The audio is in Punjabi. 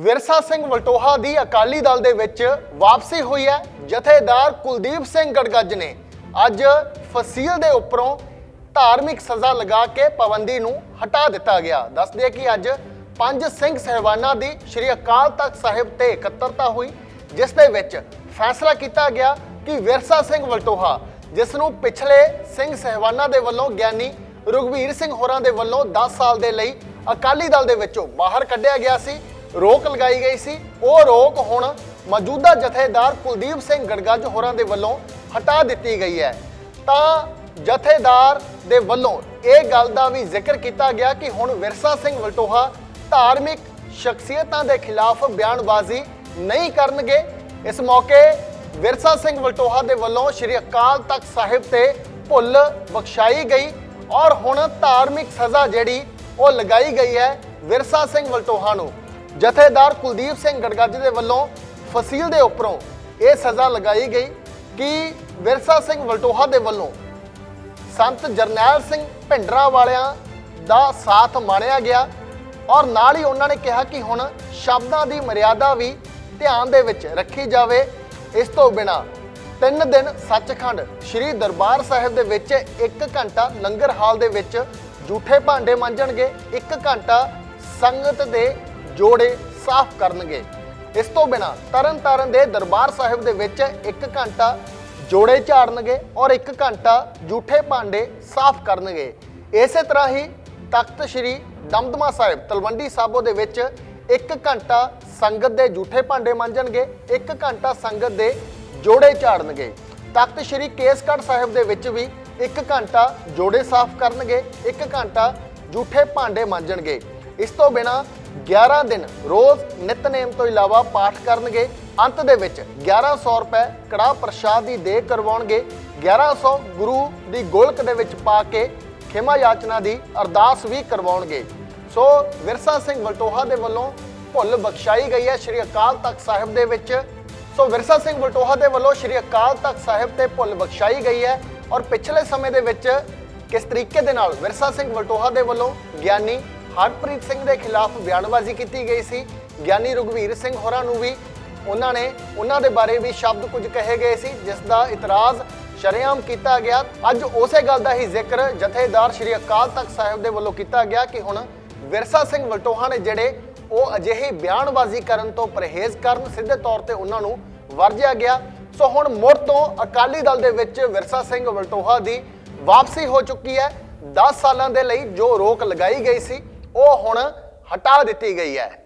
ਵਿਰਸਾ ਸਿੰਘ ਵਲਟੋਹਾ ਦੀ ਅਕਾਲੀ ਦਲ ਦੇ ਵਿੱਚ ਵਾਪਸੀ ਹੋਈ ਹੈ। ਜਥੇਦਾਰ ਕੁਲਦੀਪ ਸਿੰਘ ਗੜਗੱਜ ਨੇ ਅੱਜ ਫਸੀਲ ਦੇ ਉੱਪਰੋਂ ਧਾਰਮਿਕ ਸਜ਼ਾ ਲਗਾ ਕੇ ਪਾਬੰਦੀ ਨੂੰ ਹਟਾ ਦਿੱਤਾ ਗਿਆ। ਦੱਸਦੇ ਕਿ ਅੱਜ ਪੰਜ ਸਿੰਘ ਸਹਿਬਾਨਾਂ ਦੀ ਸ੍ਰੀ ਅਕਾਲ ਤਖਤ ਸਾਹਿਬ ਤੇ ਇਕੱਤਰਤਾ ਹੋਈ, ਜਿਸ ਦੇ ਵਿੱਚ ਫੈਸਲਾ ਕੀਤਾ ਗਿਆ ਕਿ ਵਿਰਸਾ ਸਿੰਘ ਵਲਟੋਹਾ, ਜਿਸ ਨੂੰ ਪਿਛਲੇ ਸਿੰਘ ਸਹਿਬਾਨਾਂ ਦੇ ਵੱਲੋਂ ਗਿਆਨੀ ਰੁਗਵੀਰ ਸਿੰਘ ਹੋਰਾਂ ਦੇ ਵੱਲੋਂ 10 ਸਾਲ ਦੇ ਲਈ ਅਕਾਲੀ ਦਲ ਦੇ ਵਿੱਚੋਂ ਬਾਹਰ ਕੱਢਿਆ ਗਿਆ ਸੀ ਰੋਕ ਲਗਾਈ ਗਈ ਸੀ। ਉਹ ਰੋਕ ਹੁਣ ਮੌਜੂਦਾ ਜਥੇਦਾਰ ਕੁਲਦੀਪ ਸਿੰਘ ਗੜਗੱਜ ਹੋਰਾਂ ਦੇ ਵੱਲੋਂ ਹਟਾ ਦਿੱਤੀ ਗਈ ਹੈ। ਤਾਂ ਜਥੇਦਾਰ ਦੇ ਵੱਲੋਂ ਇਹ ਗੱਲ ਦਾ ਵੀ ਜ਼ਿਕਰ ਕੀਤਾ ਗਿਆ ਕਿ ਹੁਣ ਵਿਰਸਾ ਸਿੰਘ ਵਲਟੋਹਾ ਧਾਰਮਿਕ ਸ਼ਖਸੀਅਤਾਂ ਦੇ ਖਿਲਾਫ ਬਿਆਨਬਾਜ਼ੀ ਨਹੀਂ ਕਰਨਗੇ। ਇਸ ਮੌਕੇ ਵਿਰਸਾ ਸਿੰਘ ਵਲਟੋਹਾ ਦੇ ਵੱਲੋਂ ਸ੍ਰੀ ਅਕਾਲ ਤਖਤ ਸਾਹਿਬ ਤੇ ਭੁੱਲ ਬਖਸ਼ਾਈ ਗਈ ਔਰ ਹੁਣ ਧਾਰਮਿਕ ਸਜ਼ਾ ਜਿਹੜੀ ਉਹ ਲਗਾਈ ਗਈ ਹੈ ਵਿਰਸਾ ਸਿੰਘ ਵਲਟੋਹਾ ਨੂੰ। ਜਥੇਦਾਰ ਕੁਲਦੀਪ ਸਿੰਘ ਗੜਗੱਜ ਦੇ ਵੱਲੋਂ ਫਸੀਲ ਦੇ ਉੱਪਰੋਂ ਇਹ ਸਜ਼ਾ ਲਗਾਈ ਗਈ ਕਿ ਵਿਰਸਾ ਸਿੰਘ ਵਲਟੋਹਾ ਦੇ ਵੱਲੋਂ ਸੰਤ ਜਰਨੈਲ ਸਿੰਘ ਭਿੰਡਰਾ ਵਾਲਿਆਂ ਦਾ ਸਾਥ ਮਾਣਿਆ ਗਿਆ ਔਰ ਨਾਲ ਹੀ ਉਹਨਾਂ ਨੇ ਕਿਹਾ ਕਿ ਹੁਣ ਸ਼ਬਦਾਂ ਦੀ ਮਰਿਆਦਾ ਵੀ ਧਿਆਨ ਦੇ ਵਿੱਚ ਰੱਖੀ ਜਾਵੇ। ਇਸ ਤੋਂ ਬਿਨਾ ਤਿੰਨ ਦਿਨ ਸੱਚਖੰਡ ਸ੍ਰੀ ਦਰਬਾਰ ਸਾਹਿਬ ਦੇ ਵਿੱਚ 1 ਘੰਟਾ ਲੰਗਰ ਹਾਲ ਦੇ ਵਿੱਚ ਝੂਠੇ ਭਾਂਡੇ ਮਾਂਜਣਗੇ 1 ਘੰਟਾ ਸੰਗਤ ਦੇ ਜੋੜੇ ਸਾਫ਼ ਕਰਨਗੇ। ਇਸ ਤੋਂ ਬਿਨਾ ਤਰਨ ਤਾਰਨ ਦੇ ਦਰਬਾਰ ਸਾਹਿਬ ਦੇ ਵਿੱਚ 1 ਘੰਟਾ ਜੋੜੇ ਝਾੜਨਗੇ ਔਰ 1 ਘੰਟਾ ਝੂਠੇ ਭਾਂਡੇ ਸਾਫ਼ ਕਰਨਗੇ। ਇਸੇ ਤਰ੍ਹਾਂ ਹੀ ਤਖਤ ਸ੍ਰੀ ਦਮਦਮਾ ਸਾਹਿਬ ਤਲਵੰਡੀ ਸਾਬੋ ਦੇ ਵਿੱਚ 1 ਘੰਟਾ ਸੰਗਤ ਦੇ ਝੂਠੇ ਭਾਂਡੇ ਮਾਂਜਣਗੇ 1 ਘੰਟਾ ਸੰਗਤ ਦੇ ਜੋੜੇ ਝਾੜਨਗੇ। ਤਖਤ ਸ੍ਰੀ ਕੇਸਗੜ੍ਹ ਸਾਹਿਬ ਦੇ ਵਿੱਚ ਵੀ 1 ਘੰਟਾ ਜੋੜੇ ਸਾਫ਼ ਕਰਨਗੇ 1 ਘੰਟਾ ਝੂਠੇ ਭਾਂਡੇ ਮਾਂਜਣਗੇ। ਇਸ ਤੋਂ ਬਿਨਾ 11 ਦਿਨ ਰੋਜ਼ ਨਿਤਨੇਮ ਤੋਂ ਇਲਾਵਾ ਪਾਠ ਕਰਨਗੇ। ਅੰਤ ਦੇ ਵਿੱਚ 1100 ਰੁਪਏ ਕੜਾ ਪ੍ਰਸ਼ਾਦ ਦੀ ਦੇ ਕਰਵਾਉਣਗੇ। 1100 ਗੁਰੂ ਦੀ ਗੋਲਕ ਦੇ ਵਿੱਚ ਪਾ ਕੇ ਖਿਮਾ ਯਾਚਨਾ ਦੀ ਅਰਦਾਸ ਵੀ ਕਰਵਾਉਣਗੇ। ਸੋ ਵਿਰਸਾ ਸਿੰਘ ਵਲਟੋਹਾ ਦੇ ਵੱਲੋਂ ਭੁੱਲ ਬਖਸ਼ਾਈ ਗਈ ਹੈ ਸ੍ਰੀ ਅਕਾਲ ਤਖਤ ਸਾਹਿਬ ਦੇ ਵਿੱਚ। ਸੋ ਵਿਰਸਾ ਸਿੰਘ ਵਲਟੋਹਾ ਦੇ ਵੱਲੋਂ ਸ੍ਰੀ ਅਕਾਲ ਤਖਤ ਸਾਹਿਬ ਤੇ ਭੁੱਲ ਬਖਸ਼ਾਈ ਗਈ ਹੈ ਔਰ ਪਿਛਲੇ ਸਮੇਂ ਦੇ ਵਿੱਚ ਕਿਸ ਤਰੀਕੇ ਦੇ ਨਾਲ ਵਿਰਸਾ ਸਿੰਘ ਵਲਟੋਹਾ ਦੇ ਵੱਲੋਂ ਗਿਆਨੀ ਹਰਪ੍ਰੀਤ ਸਿੰਘ ਦੇ ਖਿਲਾਫ ਬਿਆਨਬਾਜ਼ੀ ਕੀਤੀ ਗਈ ਸੀ। ਗਿਆਨੀ ਰੁਗਵੀਰ ਸਿੰਘ ਹੋਰਾਂ ਨੂੰ ਵੀ ਉਹਨਾਂ ਨੇ ਉਹਨਾਂ ਦੇ ਬਾਰੇ ਵੀ ਸ਼ਬਦ ਕੁਝ ਕਹੇ ਗਏ ਸੀ, ਜਿਸ ਦਾ ਇਤਰਾਜ਼ ਸ਼ਰੇਆਮ ਕੀਤਾ ਗਿਆ। ਅੱਜ ਉਸੇ ਗੱਲ ਦਾ ਹੀ ਜ਼ਿਕਰ ਜਥੇਦਾਰ ਸ੍ਰੀ ਅਕਾਲ ਤਖਤ ਸਾਹਿਬ ਦੇ ਵੱਲੋਂ ਕੀਤਾ ਗਿਆ ਕਿ ਹੁਣ ਵਿਰਸਾ ਸਿੰਘ ਵਲਟੋਹਾ ਨੇ ਜਿਹੜੇ ਉਹ ਅਜਿਹੀ ਬਿਆਨਬਾਜ਼ੀ ਕਰਨ ਤੋਂ ਪਰਹੇਜ਼ ਕਰਨ, ਸਿੱਧੇ ਤੌਰ ਤੇ ਉਹਨਾਂ ਨੂੰ ਵਰਜਿਆ ਗਿਆ। ਸੋ ਹੁਣ ਮੁੜ ਤੋਂ ਅਕਾਲੀ ਦਲ ਦੇ ਵਿੱਚ ਵਿਰਸਾ ਸਿੰਘ ਵਲਟੋਹਾ ਦੀ ਵਾਪਸੀ ਹੋ ਚੁੱਕੀ ਹੈ। 10 ਸਾਲਾਂ ਦੇ ਲਈ ਜੋ ਰੋਕ ਲਗਾਈ ਗਈ ਸੀ ਉਹ ਹੁਣ ਹਟਾ ਦਿੱਤੀ ਗਈ ਹੈ।